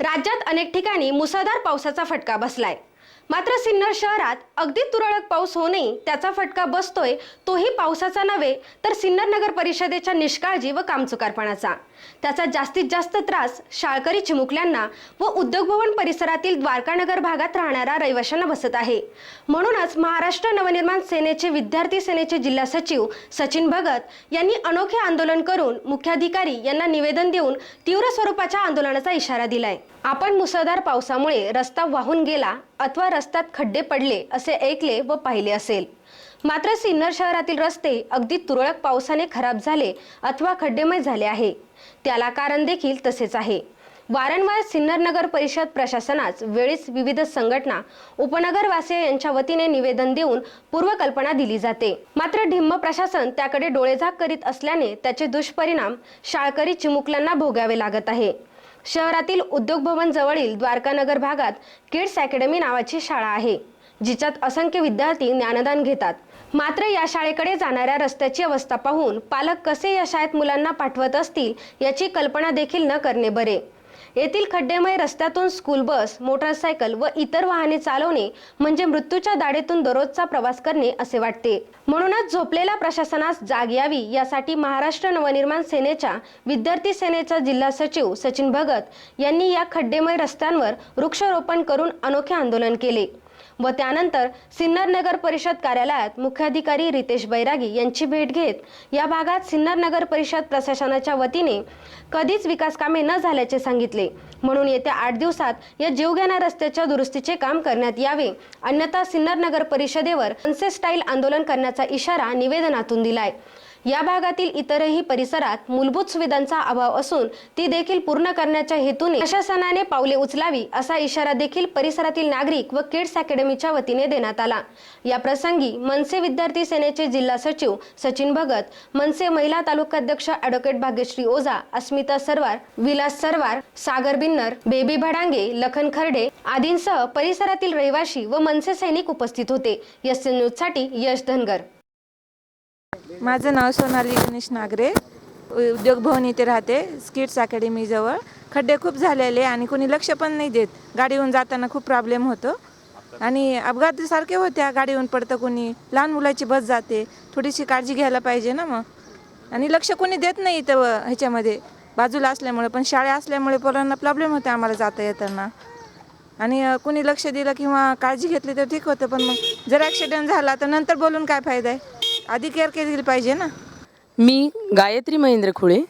राज्यात अनेक ठिकाणी मुसळधार पावसाचा फटका बसलाय. मात्र सिन्नर शहरात अगदी तुरळक पाऊस होऊनही त्याचा फटका बसतोय तोही पावसाचा नव्हे तर सिन्नर नगर परिषदेच्या निष्काळजी व कामचुकारपणाचा. त्याचा जास्तीत जास्त त्रास शाळकरी चिमुकल्यांना व उद्योगभवन परिसरातील द्वारकानगर भागात राहणाऱ्या रहिवाशांना बसत आहे. म्हणूनच महाराष्ट्र नवनिर्माण सेनेचे विद्यार्थी सेनेचे जिल्हा सचिव सचिन भगत यांनी अनोखे आंदोलन करून मुख्याधिकारी यांना निवेदन देऊन तीव्र स्वरूपाच्या आंदोलनाचा इशारा दिलाय. आपण मुसळधार पावसामुळे रस्ता वाहून गेला अथवा रस्त्यात खड्डे पडले असे ऐकले व पाहिले असेल. मात्र सिन्नर शहरातील रस्ते अगदी तुरळक पावसाने खराब झाले अथवा खड्डेमय झाले आहे. त्याला कारण देखील तसेच आहे. वारंवार सिन्नर नगर परिषद प्रशासनास वेळीच विविध संघटना उपनगरवासीय यांच्या वतीने निवेदन देऊन पूर्वकल्पना दिली जाते. मात्र ढिम्म प्रशासन त्याकडे डोळेझाक करीत असल्याने त्याचे दुष्परिणाम शाळकरी चिमुकल्यांना भोगावे लागत आहे. शहरातील उद्योग भवन जवळील द्वारकानगर भागात किड्स अकॅडमी नावाची शाळा आहे जिच्यात असंख्य विद्यार्थी ज्ञानदान घेतात. मात्र या शाळेकडे जाणाऱ्या रस्त्याची अवस्था पाहून पालक कसे या शाळेत मुलांना पाठवत असतील याची कल्पना देखील न करणे बरे. येथील खड्डेमय रस्त्यातून स्कूल बस मोटरसायकल व इतर वाहने चालवणे म्हणजे मृत्यूच्या दाढेतून दररोजचा प्रवास करणे असे वाटते. म्हणूनच झोपलेल्या प्रशासनास जाग यावी यासाठी महाराष्ट्र नवनिर्माण सेनेच्या विद्यार्थी सेनेचा जिल्हा सचिव सचिन भगत यांनी या खड्डेमय रस्त्यांवर वृक्षारोपण करून अनोखे आंदोलन केले. व त्यानंतर सिन्नर नगर परिषद कार्यालयात मुख्याधिकारी रितेश बैरागी यांची भेट घेत या भागात सिन्नर नगर परिषद प्रशासनाच्या वतीने कधीच विकास कामे न झाल्याचे सांगितले. म्हणून येत्या आठ दिवसात या जीवघेण्या रस्त्याच्या दुरुस्तीचे काम करण्यात यावे. अन्यथा सिन्नर नगर परिषदेवर स्टाईल आंदोलन करण्याचा इशारा निवेदनातून दिलाय. या भागातील इतरही परिसरात मूलभूत सुविधांचा अभाव असून ती देखील पूर्ण करण्याच्या हेतूने प्रशासनाने पावले उचलावी असा इशारा देखील परिसरातील नागरिक व किड्स अकॅडमीच्या वतीने देण्यात आला. या प्रसंगी मनसे विद्यार्थी सेनेचे जिल्हा सचिव सचिन भगत मनसे महिला तालुकाध्यक्ष अॅडव्होकेट भाग्यश्री ओझा अस्मिता सरवार विलास सरवार सागर बिन्नर बेबी भडांगे लखन खर्डे आदींसह परिसरातील रहिवाशी व मनसे सैनिक उपस्थित होते. यश न्यूजसाठी यश धनगर. माझं नाव सोनाली गणेश नागरे. उद्योग भवन इथे राहते स्किट्स अकॅडमीजवळ खड्डे खूप झालेले आणि कोणी लक्ष पण नाही देत. गाडीहून जाताना खूप प्रॉब्लेम होतो. आणि अपघात सारखे होत्या गाडीहून पडतं कोणी लहान मुलाची बस जाते. थोडीशी काळजी घ्यायला पाहिजे ना मग. आणि लक्ष कोणी देत नाही इथं ह्याच्यामध्ये. बाजूला असल्यामुळे पण शाळा असल्यामुळे पोरांना प्रॉब्लेम होते आम्हाला जाता येताना. आणि कुणी लक्ष दिलं किंवा काळजी घेतली तर ठीक होतं पण मग जर ॲक्सिडेंट झाला तर नंतर बोलून काय फायदा आहे? आधी केअर केली पाहिजे ना? मी गायत्री महेंद्र खुळे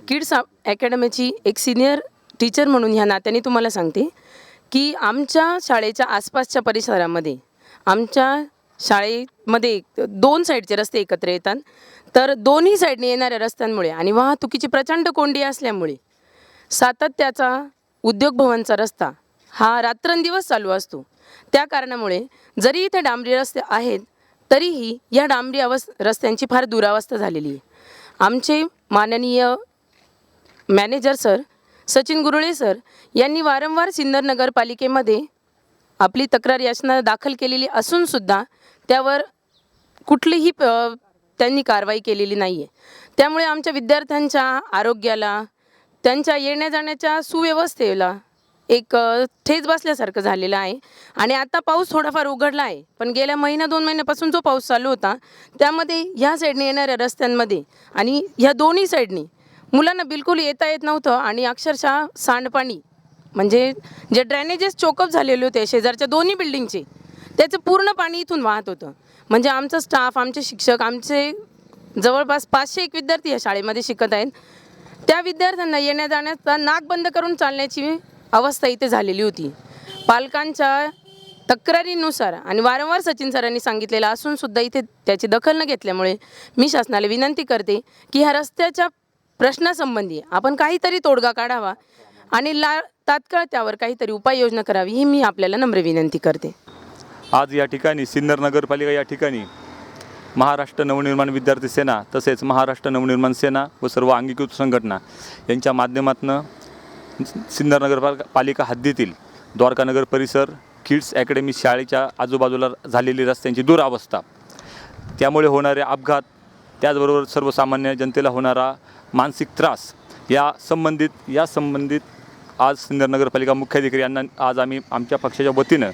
किड्स अकॅडमीची एक सिनियर टीचर म्हणून ह्या नात्याने तुम्हाला सांगते की आमच्या शाळेच्या आसपासच्या परिसरामध्ये आमच्या शाळेमध्ये दोन साईडचे रस्ते एकत्र येतात. तर दोन्ही साईडने येणाऱ्या रस्त्यांमुळे आणि वाहतुकीची प्रचंड कोंडी असल्यामुळे सातत्याचा उद्योग भवनचा रस्ता हा रात्रंदिवस चालू असतो. त्या कारणामुळे जरी इथे डांबरी रस्ते आहेत तरीही या डांबरी अवस् रस्त्यांची फार दुरावस्था झालेली आहे. आमचे माननीय manager sir Sachin Gurule sir यांनी वारंवार सिन्नर नगरपालिकेमध्ये आपली तक्रार याचना दाखल केलेली असूनसुद्धा त्यावर कुठलीही प त्यांनी कारवाई केलेली नाही आहे त्यामुळे आमच्या विद्यार्थ्यांच्या आरोग्याला त्यांच्या येण्या जाण्याच्या सुव्यवस्थेला एक ठेच बसल्यासारखं झालेलं आहे. आणि आता पाऊस थोडाफार उघडला आहे. पण गेल्या महिना दोन महिन्यापासून जो पाऊस चालू होता त्यामध्ये ह्या साईडने येणाऱ्या रस्त्यांमध्ये आणि ह्या दोन्ही साईडनी मुलांना बिलकुल येता येत नव्हतं आणि अक्षरशः सांडपाणी म्हणजे जे ड्रेनेजेस चोकअप झालेले होते शेजारच्या दोन्ही बिल्डिंगचे त्याचं पूर्ण पाणी इथून वाहत होतं. म्हणजे आमचा स्टाफ आमचे शिक्षक आमचे जवळपास पाचशे एक विद्यार्थी या शाळेमध्ये शिकत आहेत. त्या विद्यार्थ्यांना येण्या जाण्याचा नाक बंद करून चालण्याची अवस्था इथे झालेली होती. पालकांच्या तक्रारीनुसार आणि वारंवार सचिन सरांनी सांगितलेलं असून सुद्धा इथे त्याची दखल न घेतल्यामुळे मी शासनाला विनंती करते की ह्या रस्त्याच्या प्रश्नासंबंधी आपण काहीतरी तोडगा काढावा आणि ला तात्काळ त्यावर काहीतरी उपाययोजना करावी ही मी आपल्याला नम्र विनंती करते. आज या ठिकाणी सिन्नर नगरपालिका या ठिकाणी महाराष्ट्र नवनिर्माण विद्यार्थी सेना तसेच महाराष्ट्र नवनिर्माण सेना व सर्व अंगीकृत संघटना यांच्या माध्यमातून सिन्नर नगरपालिका पालिका हद्दीतील द्वारकानगर परिसर किड्स अकॅडमी शाळेच्या आजूबाजूला झालेली रस्त्यांची दुरावस्था त्यामुळे होणारे अपघात त्याचबरोबर सर्वसामान्य जनतेला होणारा मानसिक त्रास या संबंधित या संबंधित आज सिन्नर नगरपालिका मुख्याधिकारी यांना आज आम्ही आमच्या पक्षाच्या वतीनं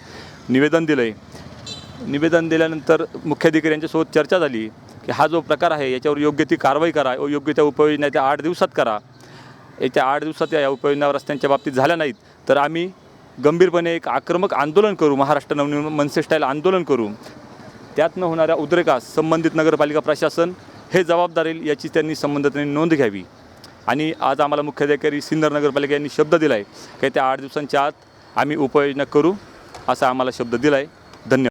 निवेदन दिलं आहे निवेदन दिल्यानंतर मुख्याधिकारी यांच्यासोबत चर्चा झाली की हा जो प्रकार आहे याच्यावर योग्य ती कारवाई करा व योग्य त्या उपाययोजना त्या आठ दिवसात करा. येत्या आठ दिवसात या उपाययोजना रस्त्यांच्या बाबतीत झाल्या नाहीत तर आम्ही गंभीरपणे एक आक्रमक आंदोलन करू महाराष्ट्र नवनिर्माण मनसे स्टाईल आंदोलन करू. त्यातनं होणाऱ्या उद्रेकास संबंधित नगरपालिका प्रशासन हे जबाबदार येईल याची त्यांनी संबंधितांनी नोंद घ्यावी. आणि आज आम्हाला मुख्याधिकारी सिन्नर नगरपालिका यांनी शब्द दिला आहे की त्या आठ दिवसांच्या आत आम्ही उपाययोजना करू असा आम्हाला शब्द दिला आहे धन्यवाद.